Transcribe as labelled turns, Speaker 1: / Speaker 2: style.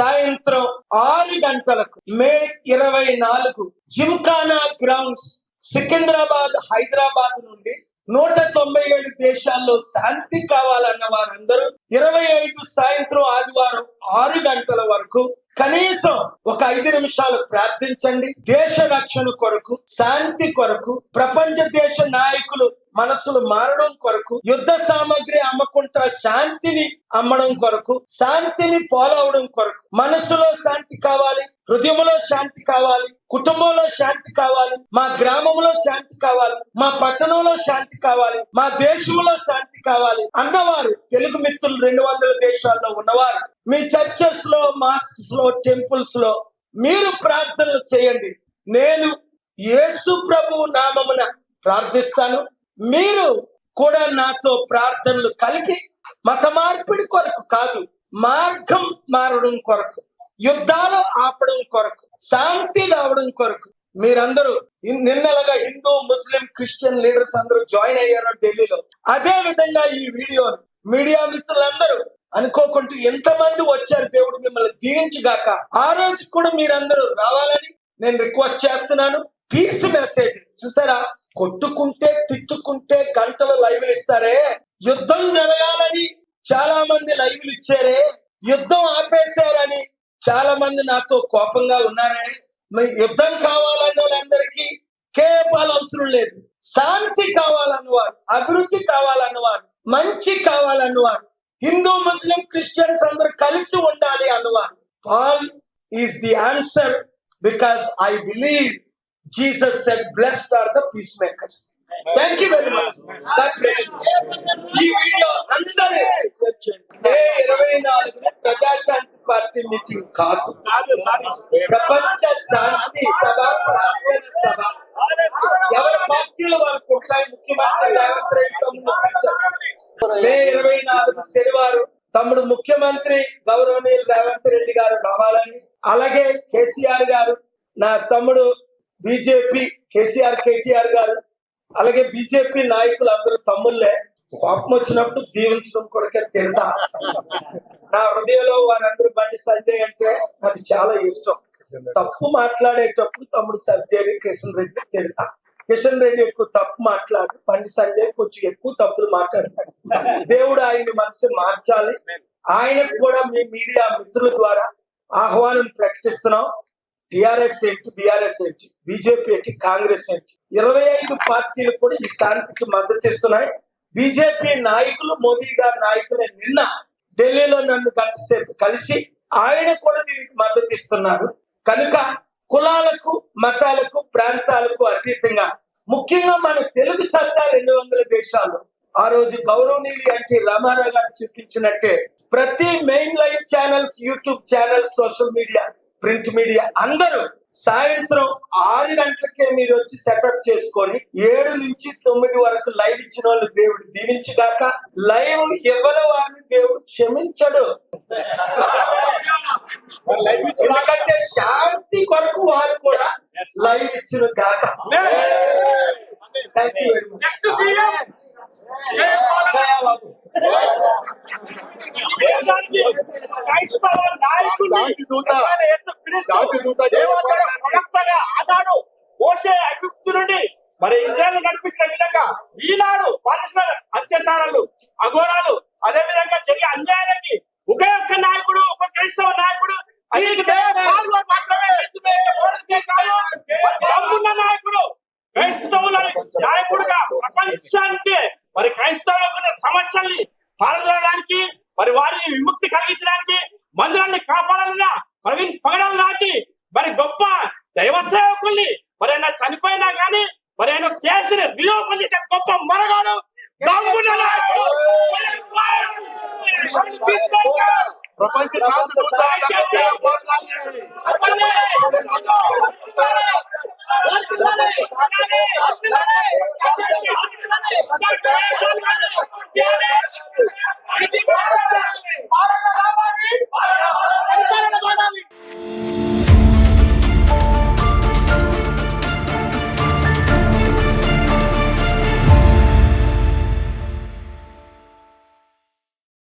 Speaker 1: సాయంత్రం ఆరు గంటలకు మే ఇరవై నాలుగు జిమ్ఖానా గ్రౌండ్స్ సికింద్రాబాద్ హైదరాబాద్ నుండి నూట తొంభై ఏడు దేశాల్లో శాంతి కావాలన్న వారందరూ ఇరవై ఐదు సాయంత్రం ఆదివారం ఆరు గంటల వరకు కనీసం ఒక ఐదు నిమిషాలు ప్రార్థించండి. దేశ రక్షణ కొరకు శాంతి కొరకు ప్రపంచ దేశ నాయకులు మనసులు మారడం కొరకు యుద్ధ సామాగ్రి అమ్మకుంటా శాంతిని అమ్మడం కొరకు శాంతిని ఫాలో అవడం కొరకు. మనసులో శాంతి కావాలి హృదయంలో శాంతి కావాలి కుటుంబంలో శాంతి కావాలి మా గ్రామంలో శాంతి కావాలి మా పట్టణంలో శాంతి కావాలి మా దేశంలో శాంతి కావాలి. అన్నవారు తెలుగు మిత్రులు రెండు వందల దేశాల్లో ఉన్నవారు మీ చర్చెస్లో మాస్క్స్లో టెంపుల్స్లో మీరు ప్రార్థనలు చేయండి. నేను యేసు ప్రభువు నామమున ప్రార్థిస్తాను. మీరు కూడా నాతో ప్రార్థనలు కలిపి మత మార్పిడి కొరకు కాదు మార్గం మారడం కొరకు యుద్ధాలు ఆపడం కొరకు శాంతి రావడం కొరకు. మీరందరూ నిన్నలగా హిందూ ముస్లిం క్రిస్టియన్ లీడర్స్ అందరూ జాయిన్ అయ్యారు ఢిల్లీలో? అదే విధంగా ఈ వీడియో మీడియా మిత్రులందరూ అనుకోకుండా ఎంతమంది వచ్చారు దేవుడు మిమ్మల్ని దీవించుగాక? ఆ రోజు కూడా మీరందరూ రావాలని నేను రిక్వెస్ట్ చేస్తున్నాను. పీస్ మెసేజ్ చూసారా? కొట్టుకుంటే తిట్టుకుంటే గంటలు లైవ్లు ఇస్తారే? యుద్ధం జరగాలని చాలా మంది లైవ్లు ఇచ్చారే? యుద్ధం ఆపేశారని చాలా మంది నాతో కోపంగా ఉన్నారే? యుద్ధం కావాలన్న వాళ్ళందరికీ కేపాలు అవసరం లేదు. శాంతి కావాలన్నవారు అభివృద్ధి కావాలన్నవారు మంచి కావాలన్నవారు హిందూ ముస్లిం క్రిస్టియన్స్ అందరూ కలిసి ఉండాలి అన్నవారు Paul is the answer because I believe Jesus said blessed are the peace makers thank you very much ఈ వీడియో అందరూ ఇరవై నాలుగున ప్రజాశాంతి పార్టీ మీటింగ్ కాదు. ప్రపంచ శాంతి సభ ప్రార్థన సభ. ఎవరి పార్టీలు వాళ్ళకు ఉంటాయి? ముఖ్యమంత్రి రేవంత్ రెడ్డి తమ్ముడు. మే ఇరవై నాలుగు శనివారం తమ్ముడు ముఖ్యమంత్రి గౌరవనీయులు రేవంత్ రెడ్డి గారు రావాలని అలాగే కేసీఆర్ గారు నా తమ్ముడు బీజేపీ కేసీఆర్ కేటీఆర్ గారు అలాగే బీజేపీ నాయకులు అందరూ తమ్ముళ్ళే కోపం వచ్చినప్పుడు దీవించడం కొడుకే తింటా నా హృదయంలో వారందరూ బండి సంజయ్ అంటే నాకు చాలా ఇష్టం. తప్పు మాట్లాడేటప్పుడు తమ్ముడు సంజయ్ కిషన్ రెడ్డి తిడతా. కిషన్ రెడ్డి ఎక్కువ తప్పు మాట్లాడు బండి సంజయ్ కొంచెం ఎక్కువ తప్పులు మాట్లాడతాడు. దేవుడు ఆయన్ని మనసు మార్చాలి. ఆయనకు కూడా మీ మీడియా మిత్రుల ద్వారా ఆహ్వానం ప్రకటిస్తున్నాం. టిఆర్ఎస్ ఏంటి బిఆర్ఎస్ ఏంటి బీజేపీ ఏంటి కాంగ్రెస్ ఏంటి? ఇరవై ఐదు పార్టీలు కూడా ఈ శాంతికి మద్దతు ఇస్తున్నాయి. బీజేపీ నాయకులు మోదీ గారి నాయకులు నిన్న ఢిల్లీలో నన్ను గంటసేపు కలిసి ఆయన కూడా దీనికి మద్దతు ఇస్తున్నారు. కనుక కులాలకు మతాలకు ప్రాంతాలకు అతీతంగా ముఖ్యంగా మన తెలుగు సత్తా రెండు వందల దేశాలు ఆ రోజు గౌరవనీయులు ఎన్టీ రామారావు గారు చూపించినట్టే ప్రతి main live channels YouTube channels social media print media అందరూ సాయంత్రం ఆరు గంటలకే మీరు వచ్చి సెటప్ చేసుకొని ఏడు నుంచి తొమ్మిది వరకు లైవ్ ఇచ్చిన వాళ్ళు దేవుడు దీవించుగాక లైవ్ ఇవ్వని వారిని దేవుడు క్షమించడు. ఎందుకంటే శాంతి కొరకు వారు కూడా లైవ్ ఇచ్చిన గాక thank you very much
Speaker 2: next CM
Speaker 1: Babu
Speaker 2: దేశానికి క్రైస్తవ నాయకుడిని
Speaker 3: శాంతి దూత. శాంతి దూత
Speaker 2: ఆనాడు ఐగుప్తు నుండి మరి ఇజ్రాయల్ నడిపించిన విధంగా ఈనాడు పాలిస్తున్న అత్యాచారాలు అఘోరాలు అదే విధంగా జరిగే అన్యాయాలకి ఒకే ఒక్క నాయకుడు ఒక క్రైస్తవ నాయకుడు మాత్రమే నాయకుడు క్రైస్తవుల నాయకుడుగా ప్రపంచానికి మరి క్రైస్తవులకు ఉన్న సమస్యల్ని పారదోలడానికి మరి వారిని విముక్తి కలిగించడానికి మందిరాన్ని కాపాడాలన్నా ప్రవీణ్ పగడాలు నాటి మరి గొప్ప దైవ సేవకుల్ని మరి ఆయన చనిపోయినా గానీ మరి ఆయన కేసుని రియోపన్ చేసే గొప్ప మరగాడు.
Speaker 3: ప్రపంచ శాంతి దూత డాక్టర్ పోర్గాలి.
Speaker 2: అర్పణే!